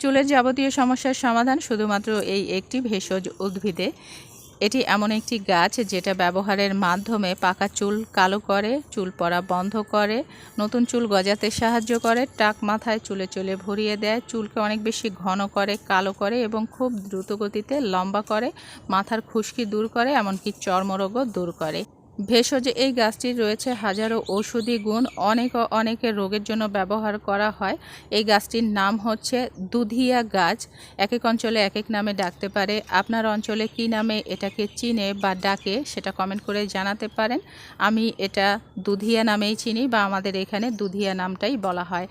চুলের যাবতীয় সমস্যার সমাধান শুধুমাত্র এই একটি ভেষজ উদ্ভিদে। এটি এমন একটি গাছ যেটা ব্যবহারের মাধ্যমে পাকা চুল কালো করে, চুল পড়া বন্ধ করে, নতুন চুল গজাতে সাহায্য করে, টাক মাথায় চুলে চুলে ভরিয়ে দেয়, চুলকে অনেক বেশি ঘন করে, কালো করে এবং খুব দ্রুত গতিতে লম্বা করে, মাথার খুশকি দূর করে, এমনকি চর্মরোগও দূর করে। ভেষজ এই গাছটির রয়েছে হাজারো ঔষধি গুণ। অনেক অনেকের রোগের জন্য ব্যবহার করা হয়। এই গাছটির নাম হচ্ছে দুধিয়া গাছ। এক এক অঞ্চলে এক এক নামে ডাকতে পারে। আপনার অঞ্চলে কি নামে এটাকে চিনে বা ডাকে সেটা কমেন্ট করে জানাতে পারেন। আমি এটা দুধিয়া নামেই চিনি বা আমাদের এখানে দুধিয়া নামটাই বলা হয়।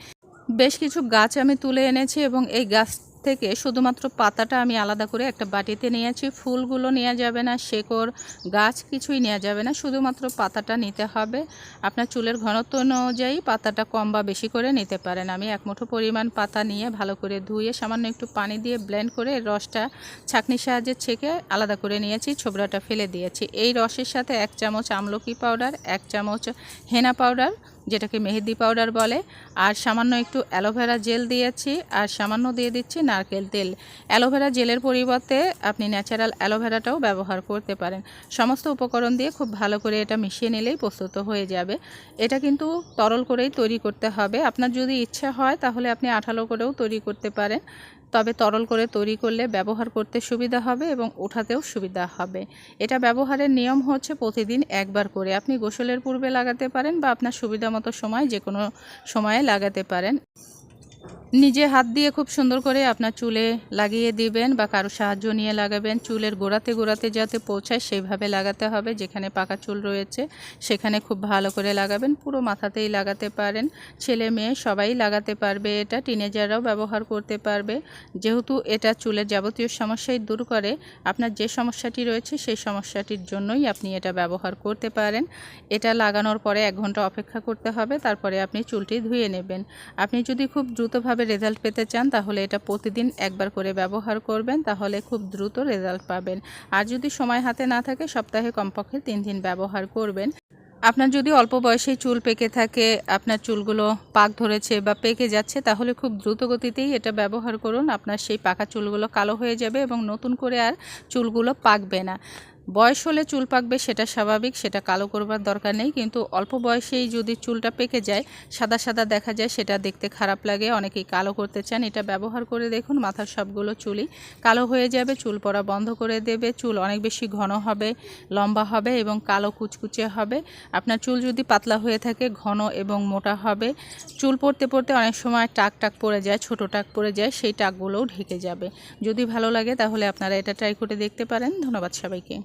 বেশ কিছু গাছ আমি তুলে এনেছি এবং এই গাছ থেকে শুধুমাত্র পাতাটা আমি আলাদা করে একটা বাটিতে নিয়েছি ফুলগুলো নেওয়া যাবে না, শেকড়, গাছ কিছুই নেওয়া যাবে না, শুধুমাত্র পাতাটা নিতে হবে। আপনার চুলের ঘনত্ব অনুযায়ী পাতাটা কম বা বেশি করে নিতে পারেন। আমি এক মুঠো পরিমাণ পাতা নিয়ে ভালো করে ধুয়ে সামান্য একটু পানি দিয়ে ব্লেন্ড করে রসটা ছাঁকনির সাহায্যে ছেঁকে আলাদা করে নিয়েছি ছোবড়াটা ফেলে দিয়েছি। এই রসের সাথে এক চামচ আমলকি পাউডার, এক চামচ হেনা পাউডার যেটাকে মেহেদি পাউডার বলে। আর সামান্য একটু অ্যালোভেরা জেল দিয়েছি, আর সামান্য দিয়ে দিচ্ছি নারকেল তেল। অ্যালোভেরা জেলের পরিবর্তে আপনি ন্যাচারাল অ্যালোভেরাটাও ব্যবহার করতে পারেন। সমস্ত উপকরণ দিয়ে খুব ভালো করে এটা মিশিয়ে নিলেই প্রস্তুত হয়ে যাবে। এটা কিন্তু তরল করেই তৈরি করতে হবে। আপনার যদি ইচ্ছা হয় তাহলে আপনি আঠালো করেও তৈরি করতে পারেন। তবে তরল করে তৈরি করলে ব্যবহার করতে সুবিধা হবে এবং ওঠাতেও সুবিধা হবে। এটা ব্যবহারের নিয়ম হচ্ছে প্রতিদিন একবার করে। আপনি গোসলের পূর্বে লাগাতে পারেন বা আপনার সুবিধা মতো সময় যে কোনো সময়ে লাগাতে পারেন। নিজে হাত দিয়ে খুব সুন্দর করে আপনার চুলে লাগিয়ে দিবেন বা কারও সাহায্য নিয়ে লাগাবেন। চুলের গোড়াতে গোড়াতে যাতে পৌঁছায় সেইভাবে লাগাতে হবে, যেখানে পাকা চুল রয়েছে সেখানে খুব ভালো করে লাগাবেন। পুরো মাথাতেই লাগাতে পারেন। ছেলে মেয়ে সবাই লাগাতে পারবে এটা, টিনেজাররাও ব্যবহার করতে পারবে। যেহেতু এটা চুলের যাবতীয় সমস্যাই দূর করে, আপনার যে সমস্যাটি রয়েছে সেই সমস্যাটির জন্যই আপনি এটা ব্যবহার করতে পারেন। এটা লাগানোর পরে এক ঘণ্টা অপেক্ষা করতে হবে, তারপরে আপনি চুলটি ধুয়ে নেবেন। আপনি যদি খুব দ্রুতভাবে রেজাল্ট পেতে চান, তাহলে এটা প্রতিদিন একবার করে ব্যবহার করবেন, তাহলে খুব দ্রুত রেজাল্ট পাবেন। আর যদি সময় হাতে না থাকে, সপ্তাহে কমপক্ষে তিন দিন ব্যবহার করবেন। আপনার যদি অল্প বয়সেই চুল পেকে থাকে, আপনার চুলগুলো পাক ধরেছে বা পেকে যাচ্ছে, তাহলে খুব দ্রুত গতিতেই এটা ব্যবহার করুন। আপনার সেই পাকা চুলগুলো কালো হয়ে যাবে এবং নতুন করে আর চুলগুলো পাকবে না। বয়স হলে চুল পাকবে, সেটা স্বাভাবিক, সেটা কালো করবার দরকার নেই। কিন্তু অল্প বয়সেই যদি চুলটা পেকে যায়, সাদা সাদা দেখা যায়, সেটা দেখতে খারাপ লাগে। অনেকেই কালো করতে চান, এটা ব্যবহার করে দেখুন, মাথার সবগুলো চুলই কালো হয়ে যাবে, চুল পড়া বন্ধ করে দেবে, চুল অনেক বেশি ঘন হবে, লম্বা হবে এবং কালো কুচকুচে হবে। আপনার চুল যদি পাতলা হয়ে থাকে, ঘন এবং মোটা হবে। চুল পড়তে পড়তে অনেক সময় টাক টাক পড়ে যায়, ছোট টাক পড়ে যায়, সেই টাকগুলোও ঢেকে যাবে। যদি ভালো লাগে তাহলে আপনারা এটা ট্রাই করে দেখতে পারেন। ধন্যবাদ সবাইকে।